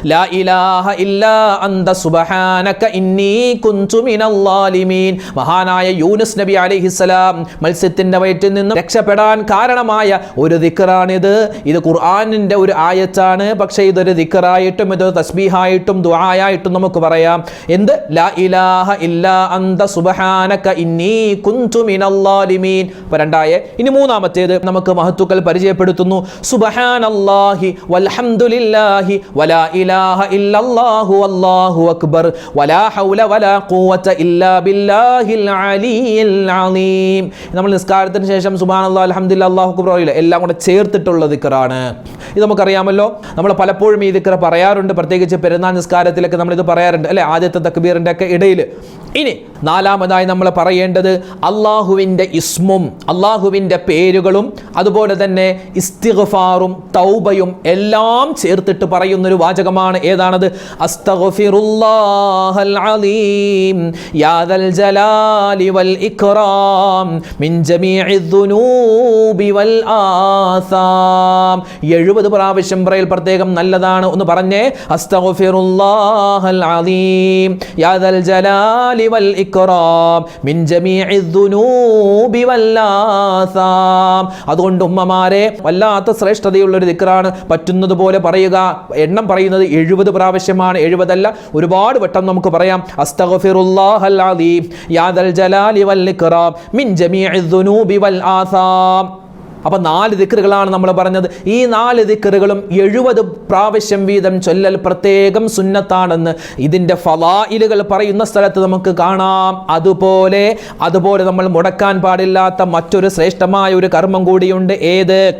ലാ ഇലാഹ ഇല്ലാ അന്ത സുബ്ഹാനക ഇന്നി കുൻതു മിനൽ ളാലിമീൻ മഹാനായ യൂനുസ് നബി അലൈഹിസ്സലാം മത്സ്യത്തിന്റെ വയറ്റിൽ നിന്ന് രക്ഷപ്പെടാൻ കാരണമായ ഒരു ദിക്റാണിത്. ഇത് ഖുർആനിന്റെ ഒരു ആയത്താണ്. പക്ഷേ ഇതൊരു ദിക്റായിട്ടും ഇത് തസ്ബീഹായിട്ടും ദുആയായിട്ടും നമുക്ക് പറയാം. എന്ത്? ലാ ഇലാഹ ഇല്ലാ അന്ത സുബ്ഹാനക ഇന്നി കുൻതു മിനൽ ളാലിമീൻ രണ്ടായ. ഇനി മൂന്നാമത്തേത് നമുക്ക് മഹത്തുക്കൾ പരിചയപ്പെടുത്തുന്നു. സുബ്ഹാനല്ലാഹി വൽഹംദുലില്ലാഹി വലാ ഇലാഹ ഇല്ലല്ലാഹു അല്ലാഹു അക്ബർ. വലാ ഹൗല വലാ ഖുവത ഇല്ലാ ബില്ലാഹിൽ അലിയിൽ അലീം നമ്മൾ നിസ്കാരത്തിന് ശേഷം സുബ്ഹാനല്ലാഹ് അൽഹംദുലില്ലാഹ് അല്ലാഹു അക്ബർ പറയില്ല? എല്ലാം കൂടെ ചേർത്തിട്ടുള്ള ദിക്റാണ്. ഇത് നമുക്കറിയാമല്ലോ. നമ്മൾ പലപ്പോഴും ഈ ദിക്ർ പറയാറുണ്ട്. പ്രത്യേകിച്ച് പെരുന്നാൾ നിസ്കാരത്തിലൊക്കെ നമ്മൾ ഇത് പറയാറുണ്ട്. അല്ലെ? ആദ്യത്തെ തക്ബീറിന്റെ ഒക്കെ ഇടയിൽ ഇനി നാലാമതായി നമ്മൾ പറയേണ്ടത് അള്ളാഹുവിന്റെ ഇസ്മും അള്ളാഹുവിന്റെ പേരുകളും അതുപോലെ തന്നെ ഇസ്തിഗ്ഫാറും തൗബയും എല്ലാം ചേർത്തിട്ട് പറയുന്നൊരു വാചകമാണ്. ഏതാണത്? അസ്തഗ്ഫിറുല്ലാഹൽ അലീം. യാദൽ ജലാലി വൽ മിൻ വൽ ആസാം. എഴുപത് പ്രാവശ്യം പറയൽ പ്രത്യേകം നല്ലതാണ് ഒന്ന് പറഞ്ഞേ. അസ്തഗ്ഫിറുല്ലാഹൽ അലീം. യാദൽ ജലാലി വൽ മിൻ വൽ അതുകൊണ്ട് ഉമ്മമാരെ വല്ലാത്ത ശ്രേഷ്ഠതയുള്ള ഒരു ദിക്റാണ് പറ്റുന്നത് പോലെ പറയുക. എണ്ണം പറയുന്നത് എഴുപത് പ്രാവശ്യമാണ്. എഴുപതല്ല ഒരുപാട് വട്ടം നമുക്ക് പറയാം. അസ്തഗ്ഫിറുല്ലാഹൽ അലീം. യാദൽ ജലാലി വൽ ഇക്റാം മിൻ ജമീഇ ദുനൂബി വൽ ആസാം. അപ്പം നാല് ദിക്കറുകളാണ് നമ്മൾ പറഞ്ഞത്. ഈ നാല് ദിക്കറുകളും എഴുപത് പ്രാവശ്യം വീതം ചൊല്ലൽ പ്രത്യേകം സുന്നത്താണെന്ന് ഇതിന്റെ ഫലായിലുകൾ പറയുന്ന സ്ഥലത്ത് നമുക്ക് കാണാം. അതുപോലെ അതുപോലെ നമ്മൾ മുടക്കാൻ പാടില്ലാത്ത മറ്റൊരു ശ്രേഷ്ഠമായ ഒരു കർമ്മം കൂടിയുണ്ട്. ഏത്?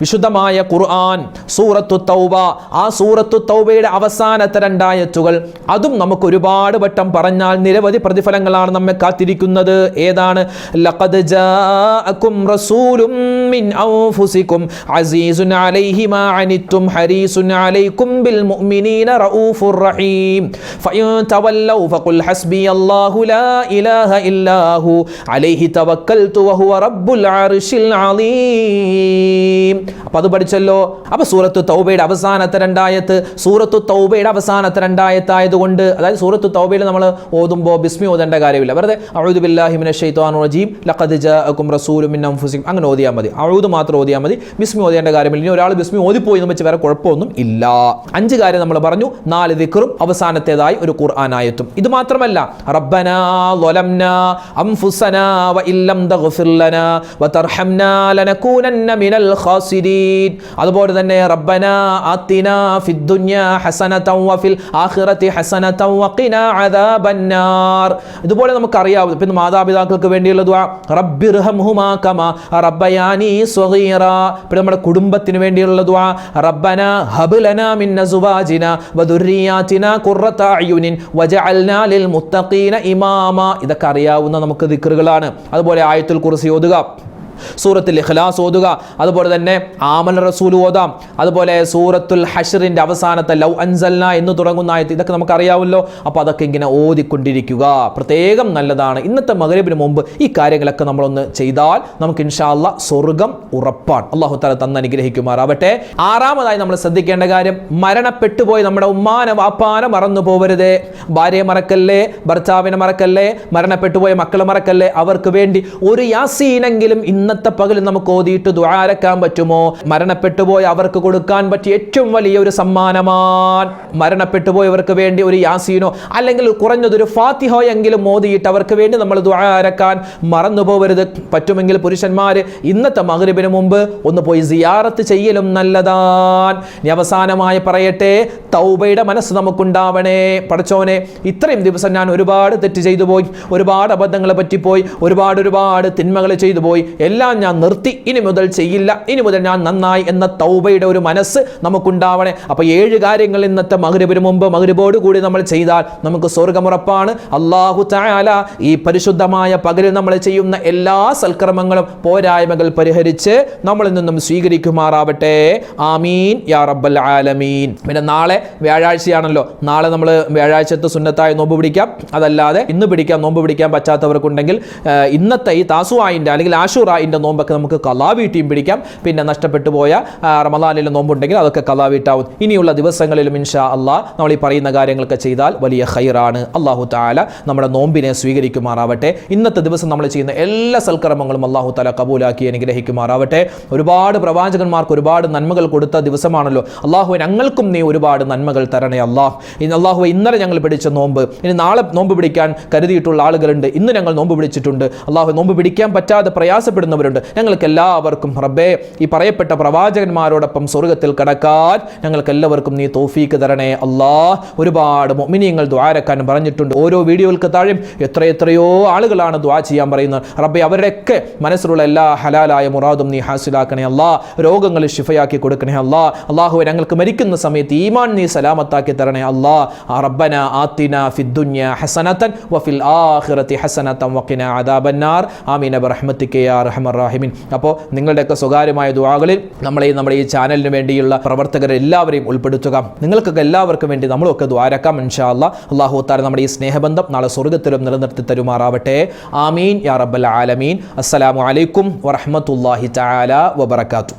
വിശുദ്ധമായ ഖുർആൻ സൂറത്തു തൗബ. ആ സൂറത്തു തൗബയുടെ അവസാനത്തെ രണ്ടായത്തുകൾ അതും നമുക്ക് ഒരുപാട് വട്ടം പറഞ്ഞാൽ നിരവധി പ്രതിഫലങ്ങളാണ് നമ്മെ കാത്തിരിക്കുന്നത്. ഏതാണ്? ലഖദ് ജാഅകും റസൂലും മിൻ അൻഫുസിക്കും അസീസുൻ അലൈഹി മാ അനിത്തും ഹരീസുൻ അലൈക്കും ബിൽ മുഅ്മിനീന റഊഫുർ റഹീം. ഫഇൻ തവല്ലൗ ഫഖുൽ ഹസ്ബിയല്ലാഹു ലാ ഇലാഹ ഇല്ലാഹു. അലൈഹി തവക്കൽതു വഹുവ റബ്ബുൽ അർശിൽ അലീം. അപ്പോൾ അത് പഠിച്ചല്ലോ. അപ്പോൾ സൂറത്തു തൗബയുടെ അവസാനത്തെ രണ്ടായത്ത് സൂറത്തു തൗബയുടെ അവസാനത്തെ രണ്ടായത്ത് ആയതുകൊണ്ട് അതായത് സൂറത്തു തൗബയിൽ നമ്മൾ ഓതുമ്പോൾ ബിസ്മി ഓതേണ്ട കാര്യമില്ല. വെറുതെ അഊദു ബില്ലാഹി മിനശ് ശൈത്വാനിർ റജീം ലഖദ് ജാഅകും റസൂലും മിൻ അൻഫുസിക്കും അങ്ങനെ ഓതിയാൽ മതി. അഴുത് മാത്രം ഓതിയാൽ മതി. ബിസ്മി ഓതേണ്ട കാര്യമില്ല. ഇനി ഒരാൾ ബിസ്മി ഓതിപ്പോയി എന്ന് വെച്ച് വേറെ കുഴപ്പമൊന്നും ഇല്ല. അഞ്ച് കാര്യം നമ്മൾ പറഞ്ഞു. നാല് ദിക്കറും അവസാനത്തേതായി ഒരു ഖുർആാനായത്തും. ഇത് മാത്രമല്ല വ ഇല്ലം വ മിനൽ അതുപോലെ തന്നെ റബ്ബന ആതിന ഹസനതൻ വ ഫിൽ ആഖിറതി ഹസനതൻ ഇതുപോലെ നമുക്കറിയാം. പിന്നെ മാതാപിതാക്കൾക്ക് വേണ്ടിയുള്ള ദുആ. റബ്ബിർഹംഹുമാ കമ റബ്ബയാനി സ്വഗീറ പിന്നെ നമ്മുടെ കുടുംബത്തിന് വേണ്ടിയുള്ള ദുആ റബ്ബന ഹബ് ലനാ മിൻ അസ്വാജിന വദുർരിയാതിന ഖുർറത അയുനിൻ വജഅൽനാ ലിൽ മുത്തഖീന ഇമാമ. ഇതൊക്കെ അറിയാവുന്ന നമുക്ക് ദിക്റുകളാണ്. അതുപോലെ ആയത്തുൽ കുർസി ഓതുക. സൂറത്തുൽ ഇഖ്ലാസ് ഓതുക. അതുപോലെ തന്നെ ആമൽ റസൂൽ ഓതാം. അതുപോലെ സൂറത്തുൽ ഹഷറിന്റെ അവസാനത്തെ ലൗ അൻസൽന എന്ന് തുടങ്ങുന്ന ആയത്ത് ഇതൊക്കെ നമുക്ക് അറിയാമല്ലോ അപ്പോൾ അതൊക്കെ ഇങ്ങനെ ഓതിക്കൊണ്ടിരിക്കുക. പ്രത്യേകം നല്ലതാണ്. ഇന്നത്തെ മകരബിന് മുമ്പ് ഈ കാര്യങ്ങളൊക്കെ നമ്മളൊന്ന് ചെയ്താൽ നമുക്ക് ഇൻഷാല്ല സ്വർഗം ഉറപ്പാണ്. അള്ളാഹു താല തന്ന് അനുഗ്രഹിക്കുമാറാവട്ടെ. ആറാമതായി നമ്മൾ ശ്രദ്ധിക്കേണ്ട കാര്യം മരണപ്പെട്ടു പോയി നമ്മുടെ ഉമ്മാനെ വാപ്പാനെ മറന്നു പോവരുതേ. ഭാര്യയെ മറക്കല്ലേ? ഭർത്താവിനെ മറക്കല്ലേ? മരണപ്പെട്ടു പോയ മക്കളെ മറക്കല്ലേ? അവർക്ക് വേണ്ടി ഒരു യാസീനെങ്കിലും ഇന്നത്തെ പകൽ നമുക്ക് ഓതിയിട്ട് ദ്വാരക്കാൻ പറ്റുമോ? മരണപ്പെട്ടു പോയി അവർക്ക് കൊടുക്കാൻ പറ്റിയ ഏറ്റവും വലിയ ഒരു സമ്മാനമാണ്. മരണപ്പെട്ടു പോയവർക്ക് വേണ്ടി ഒരു യാസീനോ അല്ലെങ്കിൽ കുറഞ്ഞതൊരു ഫാത്തിഹോ എങ്കിലും ഓതിയിട്ട് അവർക്ക് വേണ്ടി നമ്മൾ ദ്വാരക്കാൻ മറന്നു പോകരുത് പറ്റുമെങ്കിൽ പുരുഷന്മാർ ഇന്നത്തെ മകരിബിന് മുമ്പ് ഒന്ന് പോയി സിയാറത്ത് ചെയ്യലും നല്ലതാണ്. ഇനി അവസാനമായി പറയട്ടെ തൗബയുടെ മനസ്സ് നമുക്കുണ്ടാവണേ. പഠിച്ചോനെ ഇത്രയും ദിവസം ഞാൻ ഒരുപാട് തെറ്റ് ചെയ്തു പോയി ഒരുപാട് അബദ്ധങ്ങളെ പറ്റിപ്പോയി ഒരുപാട് ഒരുപാട് തിന്മകൾ ചെയ്തു പോയി. ഞാൻ നിർത്തി. ഇനി മുതൽ ചെയ്യില്ല. ഇനി മുതൽ ഞാൻ നന്നായി എന്ന തൗബയുടെ ഒരു മനസ്സ് നമുക്കുണ്ടാവണേ. അപ്പോൾ ഏഴ് കാര്യങ്ങൾ ഇന്നത്തെ മകരവിന് മുമ്പ് മകരിബോട് കൂടി നമ്മൾ ചെയ്താൽ നമുക്ക് സ്വർഗമുറപ്പാണ് അള്ളാഹു ചായാല ഈ പരിശുദ്ധമായ പകലിൽ നമ്മൾ ചെയ്യുന്ന എല്ലാ സൽക്രമങ്ങളും പോരായ്മകൾ പരിഹരിച്ച് നമ്മളിൽ നിന്നും സ്വീകരിക്കുമാറാവട്ടെ. ആമീൻ. യാ റബ്ബൽ ആലമീൻ. പിന്നെ നാളെ വ്യാഴാഴ്ചയാണല്ലോ. നാളെ നമ്മൾ വ്യാഴാഴ്ചത്തെ സുന്നത്തായ നോമ്പ് പിടിക്കാം. അതല്ലാതെ ഇന്ന് പിടിക്കാം നോമ്പ് പിടിക്കാൻ പറ്റാത്തവർക്കുണ്ടെങ്കിൽ ഇന്നത്തെ ഈ താസുവായിന്റെ അല്ലെങ്കിൽ ആഷുറായിന്റെ നോമ്പൊക്കെ നമുക്ക് കലാവീട്ടിയും പിടിക്കാം. പിന്നെ നഷ്ടപ്പെട്ടു പോയ റമദാനിലെ നോമ്പുണ്ടെങ്കിൽ അതൊക്കെ കലാവീട്ടാവും. ഇനിയുള്ള ദിവസങ്ങളിലും ഇൻഷാ അള്ളാഹ് നമ്മൾ ഈ പറയുന്ന കാര്യങ്ങളൊക്കെ ചെയ്താൽ വലിയ ഹൈറാണ് അള്ളാഹു താല നമ്മുടെ നോമ്പിനെ സ്വീകരിക്കുമാറാവട്ടെ. ഇന്നത്തെ ദിവസം നമ്മൾ ചെയ്യുന്ന എല്ലാ സൽക്കർമ്മങ്ങളും അള്ളാഹു താല കബൂലാക്കി അനുഗ്രഹിക്കുമാറാവട്ടെ. ഒരുപാട് പ്രവാചകന്മാർക്ക് ഒരുപാട് നന്മകൾ കൊടുത്ത ദിവസമാണല്ലോ. അള്ളാഹു ഞങ്ങൾക്കും നീ ഒരുപാട് നന്മകൾ തരണേ അള്ളാഹ് ഇന്ന് അള്ളാഹു ഇന്നലെ ഞങ്ങൾ പിടിച്ച നോമ്പ് ഇനി നാളെ നോമ്പ് പിടിക്കാൻ കരുതിയിട്ടുള്ള ആളുകളുണ്ട്. ഇന്ന് ഞങ്ങൾ നോമ്പ് പിടിച്ചിട്ടുണ്ട്. അള്ളാഹു നോമ്പ് പിടിക്കാൻ പറ്റാതെ പ്രയാസപ്പെടുന്നവരുണ്ട് ഞങ്ങൾക്ക് എല്ലാവർക്കും റബ്ബേ ഈ പറയപ്പെട്ട പ്രവാചകന്മാരോടൊപ്പം സ്വർഗത്തിൽ കടക്കാൻ ഞങ്ങൾക്ക് എല്ലാവർക്കും നീ തോഫീക്ക് തരണേ അല്ലാ ഒരുപാട് മൊമിനിയങ്ങൾ ദ്വാരക്കാൻ പറഞ്ഞിട്ടുണ്ട്. ഓരോ വീഡിയോകൾക്ക് താഴെ എത്രയെത്രയോ ആളുകളാണ് ദ്വാ ചെയ്യാൻ പറയുന്നത്. റബ്ബെ അവരുടെയൊക്കെ മനസ്സിലുള്ള എല്ലാ ഹലാലായ മുറാദും നീ ഹാസിലാക്കണേ അല്ലാ രോഗങ്ങൾ ഷിഫയാക്കി കൊടുക്കണേ അല്ലാ അള്ളാഹു ഞങ്ങൾക്ക് മരിക്കുന്ന സമയത്ത് ഈമാൻ നീ സലാമത്താക്കി തരണേ അല്ലാ റബ്ബന ആത്തിന ഫിദ്ദുന്യ ഹസനത്തൻ വഫിൽ ആഖിറത്തി ഹസനത്തൻ വഖിന അദാബന്നാർ. ആമീൻ. ബറഹ്മത്തിക യാ അർഹമർ റഹീമിൻ അപ്പോൾ നിങ്ങളുടെയൊക്കെ സ്വകാര്യമായ ദുവാകളിൽ നമ്മളെ നമ്മുടെ ഈ ചാനലിന് വേണ്ടിയുള്ള പ്രവർത്തകരെ എല്ലാവരെയും ഉൾപ്പെടുത്തുക. നിങ്ങൾക്കൊക്കെ എല്ലാവർക്കും വേണ്ടി നമ്മളൊക്കെ ദ്വാരക്കാം ഇൻഷാ അല്ലാ അള്ളാഹു താര നമ്മുടെ ഈ സ്നേഹബന്ധം നാളെ സ്വർഗത്തിലും നിലനിർത്തി തരുമാറാവട്ടെ. ആമീൻ. യാ റബ്ബൽ ആലമീൻ. അസ്സലാമു അലൈക്കും വറഹ്മത്തുള്ളാഹി തആല വബറകാതുഹു.